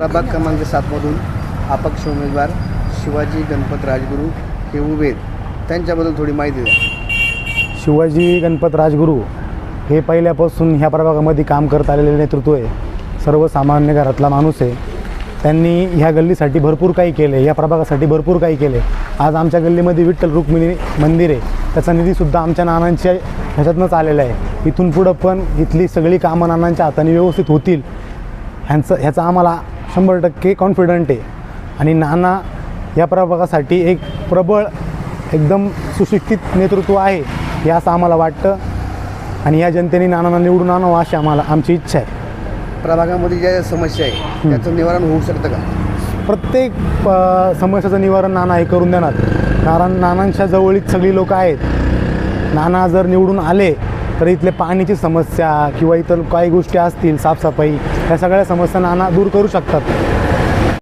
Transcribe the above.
प्रभाग क्रमांक सातमधून अपक्ष उमेदवार शिवाजी गणपत राजगुरू हे उभे आहेत. त्यांच्याबद्दल थोडी माहिती द्या. शिवाजी गणपत राजगुरू हे पहिल्यापासून ह्या प्रभागामध्ये काम करत आलेले नेतृत्व आहे. सर्वसामान्य घरातला माणूस आहे. त्यांनी ह्या गल्लीसाठी भरपूर काही केले या प्रभागासाठी भरपूर काही केले. आज आमच्या गल्लीमध्ये विठ्ठल रुक्मिणी मंदिर आहे. त्याचा निधीसुद्धा आमच्या नानांच्या ह्याच्यातनंच आलेला आहे. इथून पुढं पण इथली सगळी कामं नानांच्या हाताने व्यवस्थित होतील. ह्यांचं ह्याचा आम्हाला शंभर टक्के कॉन्फिडंट आहे. आणि नाना या प्रभागासाठी एक प्रबळ एकदम सुशिक्षित नेतृत्व आहे हे असं आम्हाला वाटतं. आणि या जनतेने नानांना निवडून आणावं अशी आम्हाला आमची इच्छा आहे. प्रभागामध्ये ज्या समस्या आहे त्याचं निवारण होऊ शकतं का? प्रत्येक समस्याचं निवारण नाना हे करून देणार. कारण नानांच्या जवळीत सगळी लोकं आहेत. नाना जर निवडून आले तर इथले पाण्याची समस्या किंवा इतर काही गोष्टी असतील साफसफाई ह्या सगळ्या समस्या नाना दूर करू शकतात.